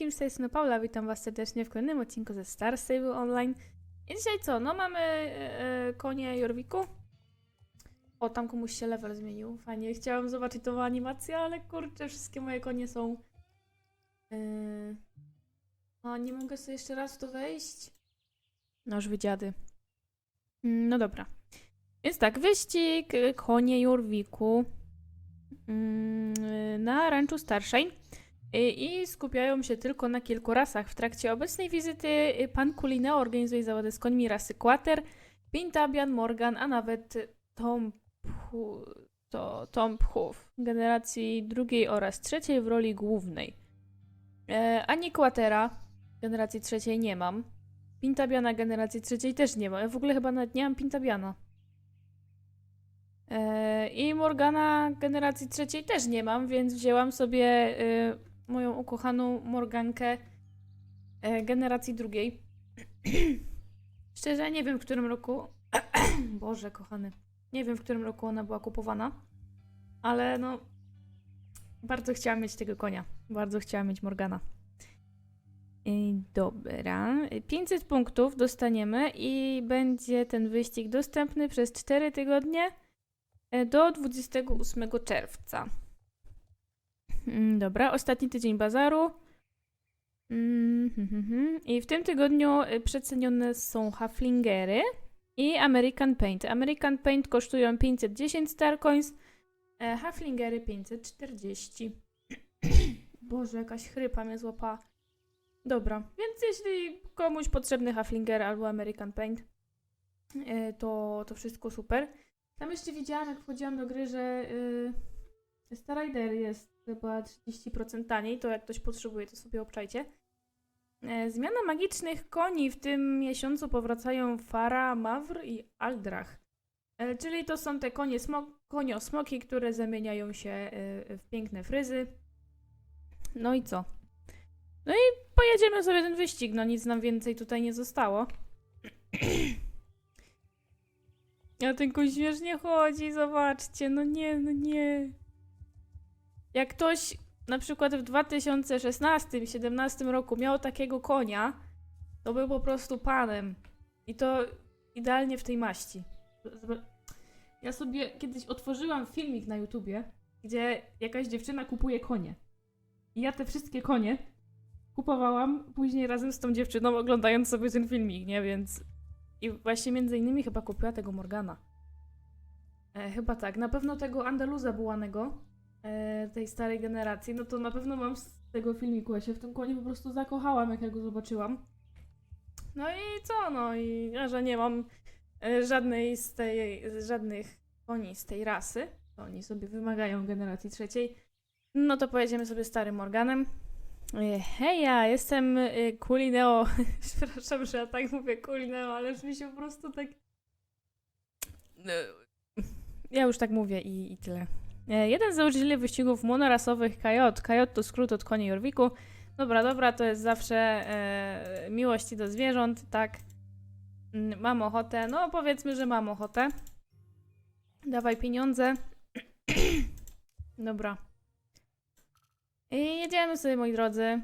wszystkim, z tej strony Paula, witam was serdecznie w kolejnym odcinku ze Star Stable Online. I dzisiaj co, no mamy e, e, konie Jorwiku. O, tam komuś się level zmienił, fajnie, chciałam zobaczyć tą animację, ale kurczę, wszystkie moje konie są... E, a, nie mogę sobie jeszcze raz w to wejść? Noż wydziady. Mm, No dobra. Więc tak, wyścig e, konie Jorwiku mm, na ranczu Starshine. Y, i skupiają się tylko na kilku rasach. W trakcie obecnej wizyty y, pan Kulineo organizuje zawody z końmi rasy Quater, Pintabian, Morgan, a nawet Tom, to, Tom Phuf, generacji drugiej oraz trzeciej w roli głównej. E, ani Quatera generacji trzeciej nie mam. Pintabiana generacji trzeciej też nie mam. Ja w ogóle chyba nawet nie mam Pintabiana. I Morgana generacji trzeciej też nie mam, więc wzięłam sobie moją ukochaną Morgankę e, generacji drugiej. Szczerze nie wiem w którym roku. Boże, kochany. Nie wiem w którym roku ona była kupowana, ale no. Bardzo chciałam mieć tego konia. Bardzo chciałam mieć Morgana. I dobra. 500 punktów dostaniemy i będzie ten wyścig dostępny przez 4 tygodnie e, do 28 czerwca. Mm, Dobra, ostatni tydzień bazaru. Mm, hmm, hmm, hmm. I w tym tygodniu y, przecenione są Haflingery i American Paint. American Paint kosztują 510 Starcoins, Haflingery 540. Boże, jakaś chrypa mnie złapała. Dobra, więc jeśli komuś potrzebny Haflinger albo American Paint, e, to, to wszystko super. Tam jeszcze widziałam, jak wchodziłam do gry, że y, Starrider jest chyba 30% taniej, to jak ktoś potrzebuje, to sobie obczajcie. E, Zmiana magicznych koni w tym miesiącu powracają Fara, Mawr i Aldrach. E, Czyli to są te konie smo- konio-smoki, które zamieniają się e, w piękne fryzy. No i co? No i pojedziemy sobie ten wyścig, no nic nam więcej tutaj nie zostało. A ten koń śmiesznie chodzi, zobaczcie, no nie, no nie. Jak ktoś na przykład w 2016-17 roku miał takiego konia, to był po prostu panem. I to idealnie w tej maści. Ja sobie kiedyś otworzyłam filmik na YouTubie, gdzie jakaś dziewczyna kupuje konie. I ja te wszystkie konie kupowałam później razem z tą dziewczyną, oglądając sobie ten filmik, nie? Więc. I właśnie między innymi chyba kupiła tego Morgana. E, chyba tak. Na pewno tego Andaluza bułanego tej starej generacji, no to na pewno mam z tego filmiku. Ja się w tym koniu po prostu zakochałam, jak ja go zobaczyłam. No i co, no i ja, że nie mam e, żadnej z tej, żadnych koni z tej rasy, to oni sobie wymagają generacji trzeciej, no to pojedziemy sobie starym Morganem. E, Hej, ja jestem e, Kulineo. Przepraszam, że ja tak mówię Kulineo, ale już mi się po prostu tak... E, Ja już tak mówię i, i tyle. E, Jeden z założycieli wyścigów monorasowych Kajot. Kajot to skrót od koni Jorwiku. Dobra, dobra, to jest zawsze e, miłości do zwierząt, tak. Mm, Mam ochotę. No, powiedzmy, że mam ochotę. Dawaj pieniądze. dobra. I jedziemy sobie, moi drodzy.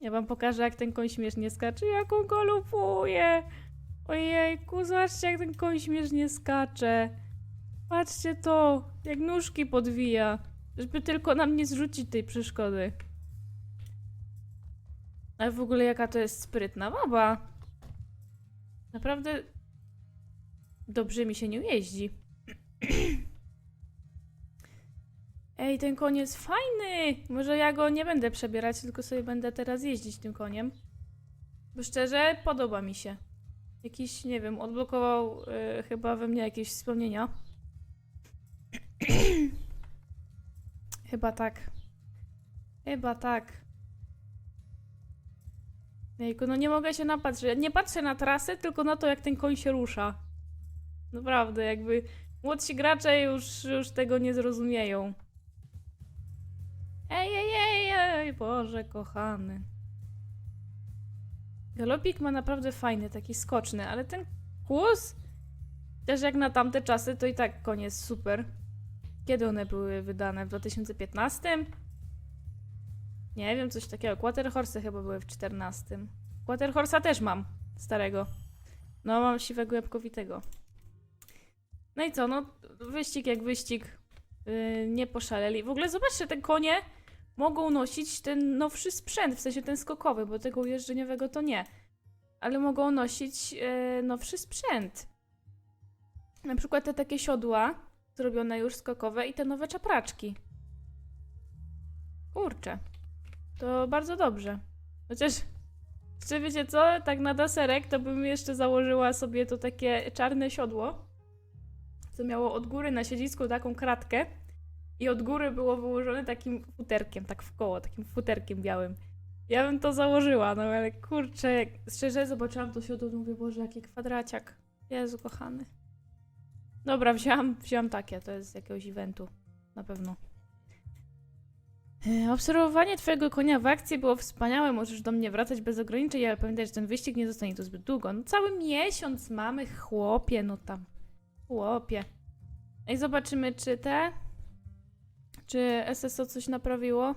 Ja wam pokażę, jak ten koń śmiesznie skacze, jak on go lupuje. Ojejku, zobaczcie, jak ten koń śmiesznie skacze. Patrzcie to, jak nóżki podwija, żeby tylko nam nie zrzucić tej przeszkody. Ale w ogóle jaka to jest sprytna baba. Naprawdę dobrze mi się nią jeździ. Ej, ten koń jest fajny! Może ja go nie będę przebierać, tylko sobie będę teraz jeździć tym koniem. Bo szczerze, podoba mi się. Jakiś, nie wiem, odblokował y, chyba we mnie jakieś wspomnienia. Chyba tak. Chyba tak. Jejku, no nie mogę się napatrzeć. Nie patrzę na trasę, tylko na to, jak ten koń się rusza. Naprawdę, jakby młodsi gracze już, już tego nie zrozumieją. Ej, ej, ej, ej, Boże kochany. Galopik ma naprawdę fajny, taki skoczny, ale ten kłus, też jak na tamte czasy, to i tak koniec super. Kiedy one były wydane? W 2015? Nie wiem, coś takiego. Quarterhorse chyba były w 14. Quarterhorsa też mam, starego. No, mam siwego jabłkowitego. No i co, no, wyścig jak wyścig. Yy, nie poszaleli. W ogóle zobaczcie, te konie mogą nosić ten nowszy sprzęt, w sensie ten skokowy, bo tego ujeżdżeniowego to nie. Ale mogą nosić yy, nowszy sprzęt. Na przykład te takie siodła, zrobione już skokowe i te nowe czapraczki. Kurczę. To bardzo dobrze. Chociaż, czy wiecie co, tak na deserek to bym jeszcze założyła sobie to takie czarne siodło, co miało od góry na siedzisku taką kratkę i od góry było wyłożone takim futerkiem, tak w koło, takim futerkiem białym. Ja bym to założyła, no ale kurczę, szczerze zobaczyłam to siodło, to mówię, Boże, jaki kwadraciak. Jezu, kochany. Dobra, wziąłam, wziąłam takie, to jest z jakiegoś eventu, na pewno. E, Obserwowanie twojego konia w akcji było wspaniałe, możesz do mnie wracać bez ograniczeń, ale pamiętaj, że ten wyścig nie zostanie tu zbyt długo. No cały miesiąc mamy, chłopie, no tam. Chłopie. I zobaczymy, czy te... Czy SSO coś naprawiło?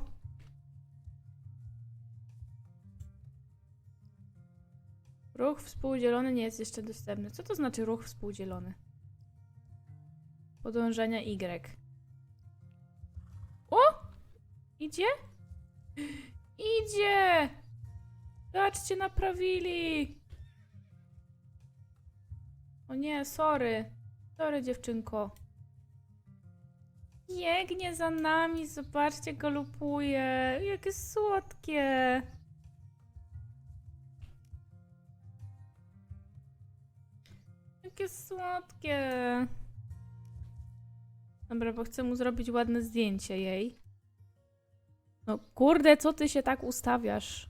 Ruch współdzielony nie jest jeszcze dostępny. Co to znaczy ruch współdzielony? Podążania Y. O! Idzie? Idzie! Zobaczcie, naprawili! O nie, sorry. Sorry, dziewczynko. Biegnie za nami, zobaczcie, galopuje. Jakie słodkie. Jakie słodkie. Dobra, bo chcę mu zrobić ładne zdjęcie jej. No kurde, co ty się tak ustawiasz?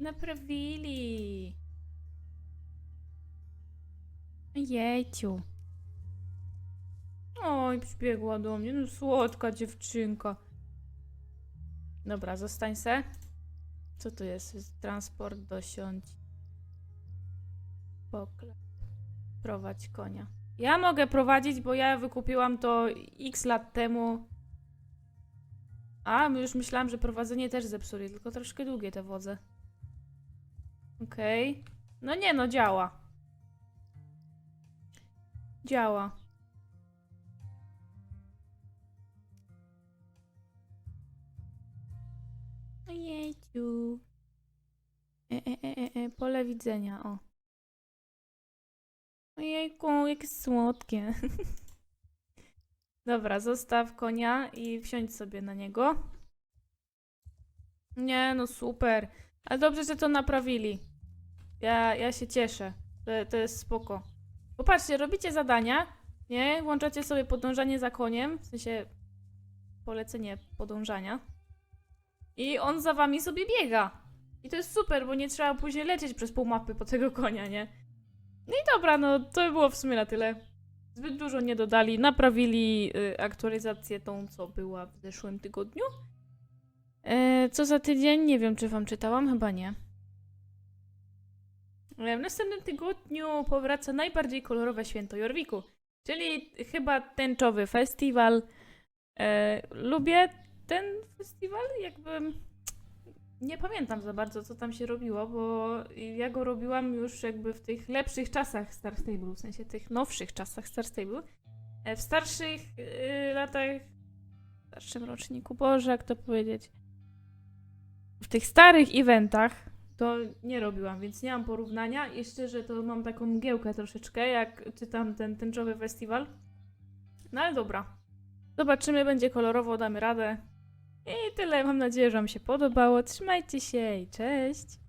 Naprawili. Jejciu. Oj, przybiegła do mnie. No słodka dziewczynka. Dobra, zostań se. Co tu jest? transport dosiądź. Poklep. Prowadź konia. Ja mogę prowadzić, bo ja wykupiłam to x lat temu. A, już myślałam, że prowadzenie też zepsuli, tylko troszkę długie te wodze. Okej. No nie, no działa. Działa. Ojejciu. E, e, e, e, e, pole widzenia, o. Ojejku, jakie słodkie. Dobra, zostaw konia i wsiądź sobie na niego. Nie, no super. Ale dobrze, że to naprawili. Ja, ja się cieszę. To, to jest spoko. Popatrzcie, robicie zadania, nie? Włączacie sobie podążanie za koniem, w sensie polecenie podążania. I on za wami sobie biega. I to jest super, bo nie trzeba później lecieć przez pół mapy po tego konia, nie? No i dobra, no to by było w sumie na tyle. Zbyt dużo nie dodali. Naprawili y, aktualizację tą, co była w zeszłym tygodniu. E, co za tydzień? Nie wiem, czy wam czytałam, chyba nie. E, W następnym tygodniu powraca najbardziej kolorowe święto Jorwiku, czyli chyba tęczowy festiwal. E, lubię ten festiwal, jakby nie pamiętam za bardzo, co tam się robiło, bo ja go robiłam już jakby w tych lepszych czasach Star Stable, w sensie tych nowszych czasach Star Stable. E, W starszych y, latach, w starszym roczniku, Boże, jak to powiedzieć, w tych starych eventach to nie robiłam, więc nie mam porównania i szczerze to mam taką mgiełkę troszeczkę, jak czytam ten tęczowy festiwal. No ale dobra. Zobaczymy, będzie kolorowo, damy radę. I tyle. Mam nadzieję, że Wam się podobało. Trzymajcie się i cześć!